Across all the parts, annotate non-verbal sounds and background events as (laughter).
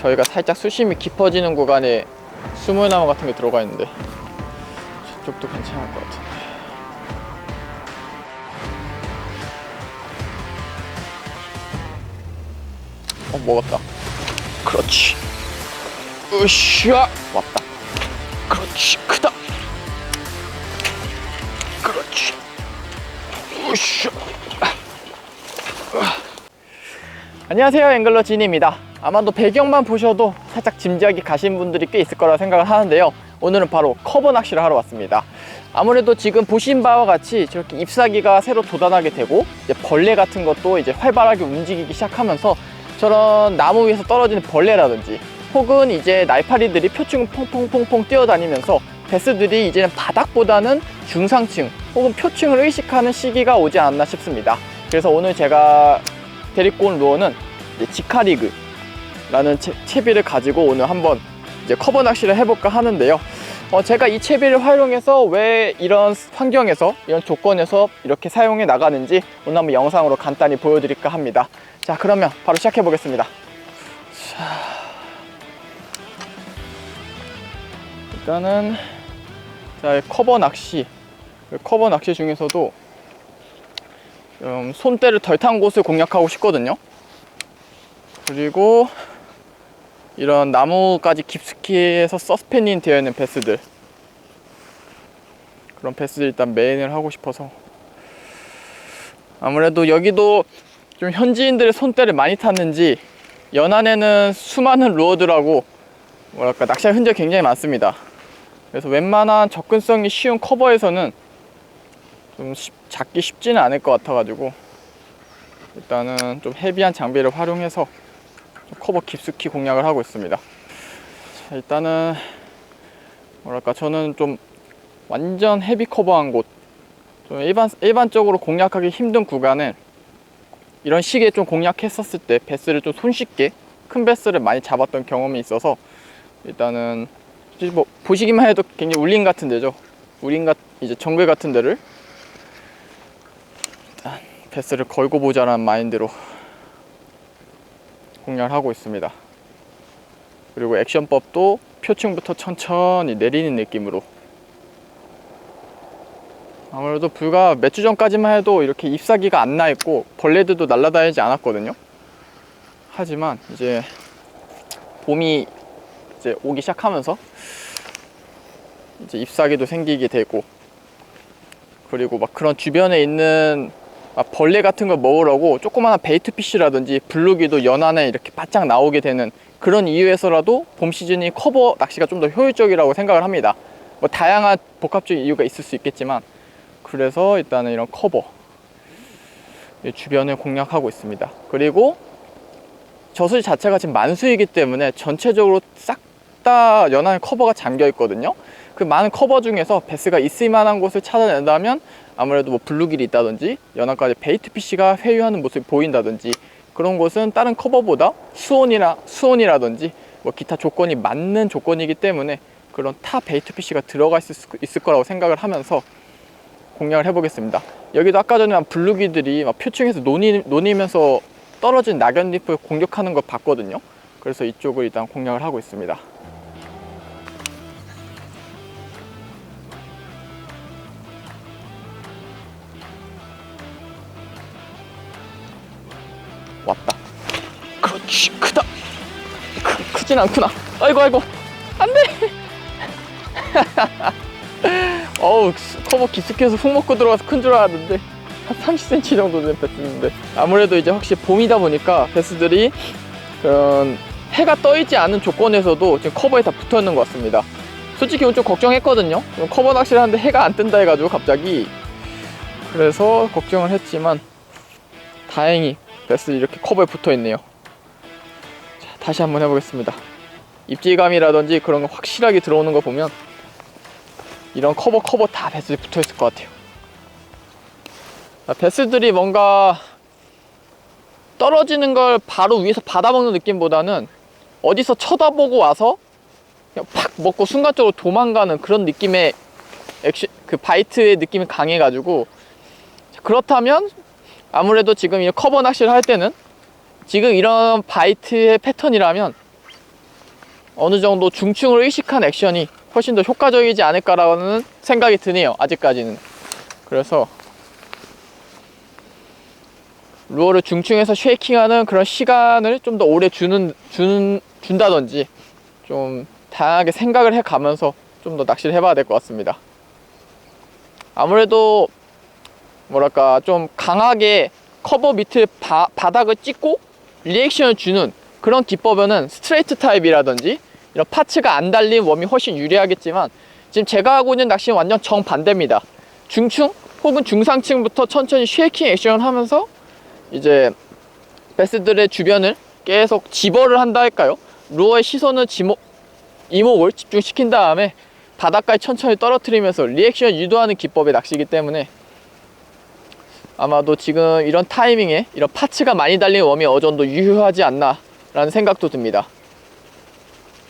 저희가 살짝 수심이 깊어지는 구간에 수물나무 같은 게 들어가 있는데 저쪽도 괜찮을 것 같은데. 어 먹었다. 그렇지. 으쌰! 왔다. 그렇지. 크다. 그렇지. 으쌰! 안녕하세요 앵글러 진입니다 아마도 배경만 보셔도 살짝 짐작이 가신 분들이 꽤 있을 거라 생각을 하는데요. 오늘은 바로 커버 낚시를 하러 왔습니다. 아무래도 지금 보신 바와 같이 저렇게 잎사귀가 새로 돋아나게 되고 벌레 같은 것도 이제 활발하게 움직이기 시작하면서 저런 나무 위에서 떨어지는 벌레라든지 혹은 이제 날파리들이 표층을 퐁퐁퐁퐁 뛰어다니면서 베스들이 이제는 바닥보다는 중상층 혹은 표층을 의식하는 시기가 오지 않나 싶습니다. 그래서 오늘 제가 데리고 온 루어는 지카리그 라는 채, 채비를 가지고 오늘 한번 이제 커버 낚시를 해볼까 하는데요. 어, 제가 이 채비를 활용해서 왜 이런 환경에서 이런 조건에서 이렇게 사용해 나가는지 오늘 한번 영상으로 간단히 보여드릴까 합니다. 자 그러면 바로 시작해 보겠습니다. 자, 일단은 자 커버 낚시 커버 낚시 중에서도 음, 손때를 덜 탄 곳을 공략하고 싶거든요. 그리고 이런 나무까지 깊숙이 해서 서스펜이 되어 있는 베스들 그런 베스들 일단 메인을 하고 싶어서 아무래도 여기도 좀 현지인들의 손때를 많이 탔는지 연안에는 수많은 루어들하고 뭐랄까 낚시할 흔적이 굉장히 많습니다. 그래서 웬만한 접근성이 쉬운 커버에서는 좀 쉽- 잡기 쉽지는 않을 것 같아가지고 일단은 좀 헤비한 장비를 활용해서 좀 커버 깊숙이 공략을 하고 있습니다. 자, 일단은 뭐랄까 저는 좀 완전 헤비 커버한 곳, 좀 일반 일반적으로 공략하기 힘든 구간을 이런 시기에 좀 공략했었을 때 베스를 좀 손쉽게 큰 베스를 많이 잡았던 경험이 있어서 일단은 뭐 보시기만 해도 굉장히 울림 같은 데죠. 울림 같 이제 정글 같은 데를 일단 베스를 걸고 보자라는 마인드로 공략을 하고 있습니다. 그리고 액션법도 표층부터 천천히 내리는 느낌으로 아무래도 불과 몇 주 전까지만 해도 이렇게 잎사귀가 안 나 있고 벌레들도 날아다니지 않았거든요. 하지만 이제 봄이 이제 오기 시작하면서 이제 잎사귀도 생기게 되고 그리고 막 그런 주변에 있는 막 벌레 같은 걸 먹으려고 조그마한 베이트 피쉬라든지 블루기도 연안에 이렇게 바짝 나오게 되는 그런 이유에서라도 봄 시즌이 커버 낚시가 좀 더 효율적이라고 생각을 합니다. 뭐 다양한 복합적인 이유가 있을 수 있겠지만 그래서 일단은 이런 커버 이 주변을 공략하고 있습니다. 그리고 저수지 자체가 지금 만수이기 때문에 전체적으로 싹 다 연안 커버가 잠겨 있거든요. 그 많은 커버 중에서 베스가 있을 만한 곳을 찾아낸다면 아무래도 뭐 블루길이 있다든지 연안까지 베이트 피쉬가 회유하는 모습이 보인다든지 그런 곳은 다른 커버보다 수온이나 수온이라든지 뭐 기타 조건이 맞는 조건이기 때문에 그런 타 베이트 피쉬가 들어가 있을, 수- 있을 거라고 생각을 하면서 공략을 해보겠습니다. 여기도 아까 전에 한 블루기들이 막 표층에서 논이, 논이면서 떨어진 낙연잎을 공격하는 걸 봤거든요. 그래서 이쪽을 일단 공략을 하고 있습니다. 크, 크진 않구나. 아이고, 아이고. 안 돼! (laughs) 어우, 커버 깊숙해서 훅 먹고 들어가서 큰 줄 알았는데. 한 30cm 정도 된 베스인데. 아무래도 이제 확실히 봄이다 보니까 베스들이 그런 해가 떠 있지 않은 조건에서도 지금 커버에 다 붙어 있는 것 같습니다. 솔직히 오늘 좀 걱정했거든요. 커버 낚시를 하는데 해가 안 뜬다 해가지고 갑자기. 그래서 걱정을 했지만 다행히 베스 이렇게 커버에 붙어 있네요. 자, 다시 한번 해보겠습니다. 입질감이라든지 그런 거 확실하게 들어오는 거 보면 이런 커버 커버 다 베스에 붙어 있을 것 같아요. 아, 베스들이 뭔가 떨어지는 걸 바로 위에서 받아먹는 느낌보다는 어디서 쳐다보고 와서 그냥 팍 먹고 순간적으로 도망가는 그런 느낌의 액션, 그 바이트의 느낌이 강해가지고 그렇다면 아무래도 지금 이 커버 낚시를 할 때는 지금 이런 바이트의 패턴이라면 어느 정도 중층을 의식한 액션이 훨씬 더 효과적이지 않을까라는 생각이 드네요. 아직까지는. 그래서 루어를 중층에서 쉐이킹하는 그런 시간을 좀 더 오래 주는 주는 준다든지 좀 다양하게 생각을 해 가면서 좀 더 낚시를 해봐야 될 것 같습니다. 아무래도 뭐랄까 좀 강하게 커버 밑을 바, 바닥을 찍고 리액션을 주는 그런 기법에는 스트레이트 타입이라든지 이런 파츠가 안 달린 웜이 훨씬 유리하겠지만 지금 제가 하고 있는 낚시는 완전 정반대입니다. 중층 혹은 중상층부터 천천히 쉐이킹 액션을 하면서 이제 베스들의 주변을 계속 집어를 한다 할까요? 루어의 시선을 지목, 이목을 집중시킨 다음에 바닷가에 천천히 떨어뜨리면서 리액션을 유도하는 기법의 낚시이기 때문에 아마도 지금 이런 타이밍에 이런 파츠가 많이 달린 웜이 어느 정도 유효하지 않나 라는 생각도 듭니다.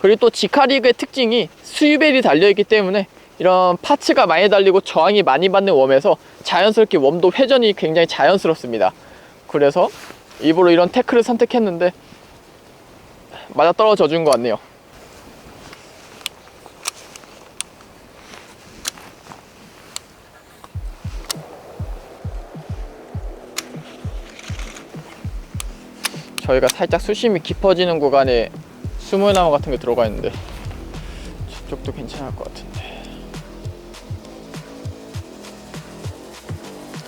그리고 또 지카리그의 특징이 수유벨이 달려있기 때문에 이런 파츠가 많이 달리고 저항이 많이 받는 웜에서 자연스럽게 웜도 회전이 굉장히 자연스럽습니다. 그래서 일부러 이런 태클을 선택했는데 맞아 떨어져 준 것 같네요. 저희가 살짝 수심이 깊어지는 구간에 수물나무 같은 게 들어가 있는데 저쪽도 괜찮을 것 같은데.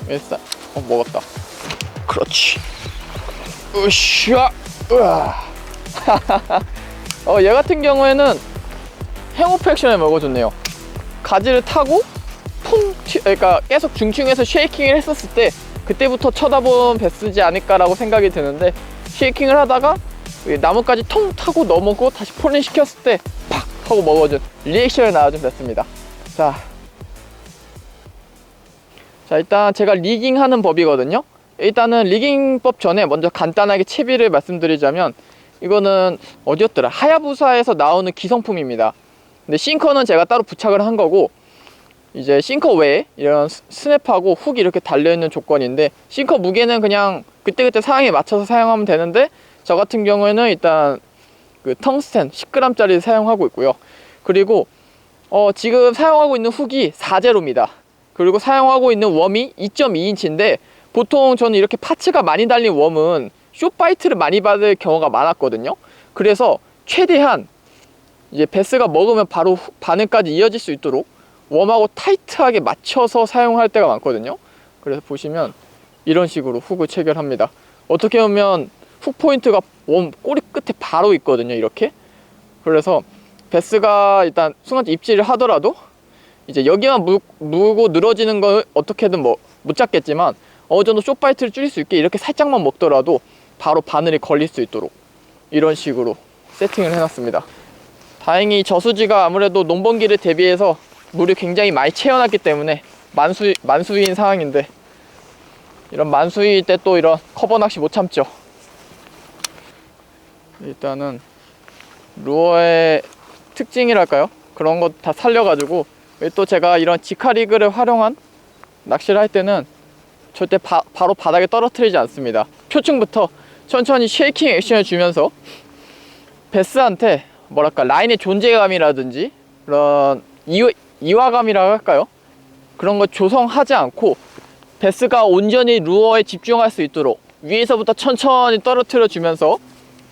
일사 어 먹었다. 그렇지. 으쌰! 으아! (laughs) 어얘 같은 경우에는 행오프 액션을 먹어줬네요. 가지를 타고 풍 튀- 그러니까 계속 중층에서 쉐이킹을 했었을 때 그때부터 쳐다본 베스지 않을까라고 생각이 드는데 쉐이킹을 하다가 이 나뭇가지 통 타고 넘어고 다시 폴링 시켰을 때 팍 하고 먹어준 리액션을 나와준 됐습니다. 자, 자 일단 제가 리깅하는 법이거든요. 일단은 리깅법 전에 먼저 간단하게 채비를 말씀드리자면 이거는 어디였더라? 하야부사에서 나오는 기성품입니다. 근데 싱커는 제가 따로 부착을 한 거고 이제 싱커 외에 이런 스- 스냅하고 훅이 이렇게 달려있는 조건인데 싱커 무게는 그냥 그때그때 상황에 맞춰서 사용하면 되는데 저 같은 경우에는 일단 그 텅스텐 10g짜리 사용하고 있고요. 그리고 어, 지금 사용하고 있는 훅이 4제로입니다. 그리고 사용하고 있는 웜이 2.2인치인데 보통 저는 이렇게 파츠가 많이 달린 웜은 쇼파이트를 많이 받을 경우가 많았거든요. 그래서 최대한 이제 베스가 먹으면 바로 후- 바늘까지 이어질 수 있도록 웜하고 타이트하게 맞춰서 사용할 때가 많거든요. 그래서 보시면 이런 식으로 훅을 체결합니다. 어떻게 보면 훅 포인트가 웜 꼬리 끝에 바로 있거든요. 이렇게. 그래서 베스가 일단 순간 입질을 하더라도 이제 여기만 무, 무고 늘어지는 걸 어떻게든 뭐 못 잡겠지만 어느 정도 쇼파이트를 줄일 수 있게 이렇게 살짝만 먹더라도 바로 바늘이 걸릴 수 있도록 이런 식으로 세팅을 해놨습니다. 다행히 저수지가 아무래도 농번기를 대비해서 물이 굉장히 많이 채워놨기 때문에 만수 만수위인 상황인데 이런 만수위일 때 또 이런 커버 낚시 못 참죠. 일단은 루어의 특징이랄까요? 그런 것 다 살려가지고 왜또 제가 이런 지카리그를 활용한 낚시를 할 때는 절대 바, 바로 바닥에 떨어뜨리지 않습니다. 표층부터 천천히 쉐이킹 액션을 주면서 베스한테 뭐랄까 라인의 존재감이라든지 그런 이, 이화감이라고 할까요? 그런 걸 조성하지 않고 베스가 온전히 루어에 집중할 수 있도록 위에서부터 천천히 떨어뜨려 주면서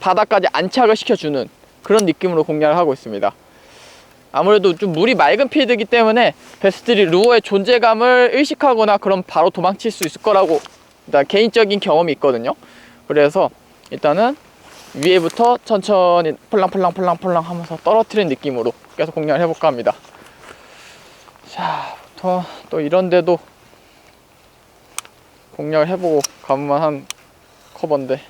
바닥까지 안착을 시켜주는 그런 느낌으로 공략을 하고 있습니다. 아무래도 좀 물이 맑은 필드이기 때문에 베스들이 루어의 존재감을 의식하거나 그럼 바로 도망칠 수 있을 거라고 일단 개인적인 경험이 있거든요. 그래서 일단은 위에부터 천천히 폴랑폴랑폴랑폴랑 하면서 떨어뜨리는 느낌으로 계속 공략을 해볼까 합니다. 자, 또, 또 이런데도 공략을 해보고 가만한 한 커버인데.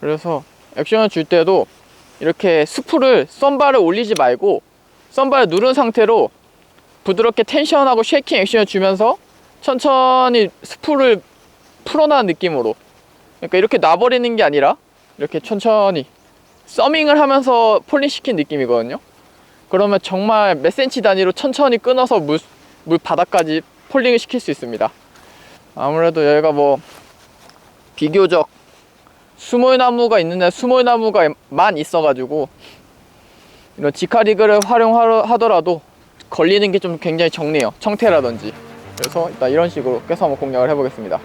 그래서 액션을 줄 때도 이렇게 스프를 썬바를 올리지 말고 썬바를 누른 상태로 부드럽게 텐션하고 쉐이킹 액션을 주면서 천천히 스프를 풀어나는 느낌으로 그러니까 이렇게 놔버리는 게 아니라 이렇게 천천히 서밍을 하면서 폴링 시킨 느낌이거든요. 그러면 정말 몇 센치 단위로 천천히 끊어서 물, 물 바닥까지 폴링을 시킬 수 있습니다. 아무래도 여기가 뭐 비교적 수몰나무가 있는데 수몰나무가 만 있어가지고 이런 지카리그를 활용하더라도 걸리는 게 좀 굉장히 적네요. 청태라든지. 그래서 일단 이런 식으로 껴서 한번 공략을 해보겠습니다.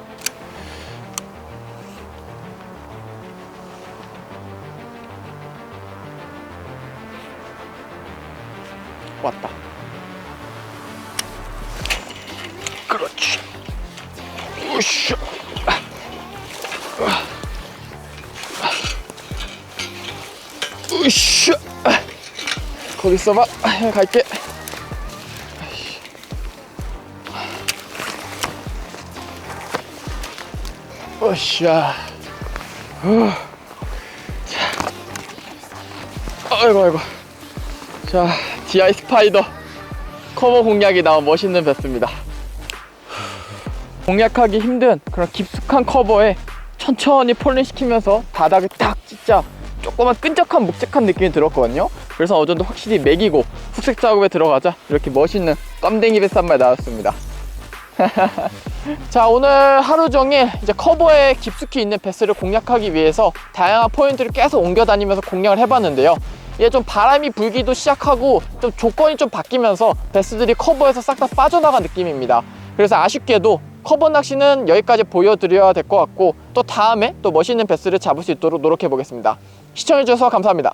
으쌰. 거기 있어봐. 갈게. 으쌰. 후. 자. 아이고 아이고. 자, DI 스파이더 커버 공략이 나온 멋있는 배스입니다. 공략하기 힘든 그런 깊숙한 커버에 천천히 폴링 시키면서 바닥에 딱 진짜 조그만 끈적한 묵직한 느낌이 들었거든요. 그래서 어느 정도 확실히 매기고 흑색 작업에 들어가자 이렇게 멋있는 껌댕이 마리 나왔습니다. (laughs) 자 오늘 하루 종일 이제 커버에 깊숙이 있는 베스를 공략하기 위해서 다양한 포인트를 계속 옮겨 다니면서 공략을 해봤는데요 이게 좀 바람이 불기도 시작하고 좀 조건이 좀 바뀌면서 베스들이 커버에서 싹 다 빠져나간 느낌입니다 그래서 아쉽게도 커버 낚시는 여기까지 보여드려야 될 것 같고 또 다음에 또 멋있는 베스를 잡을 수 있도록 노력해 보겠습니다 시청해주셔서 감사합니다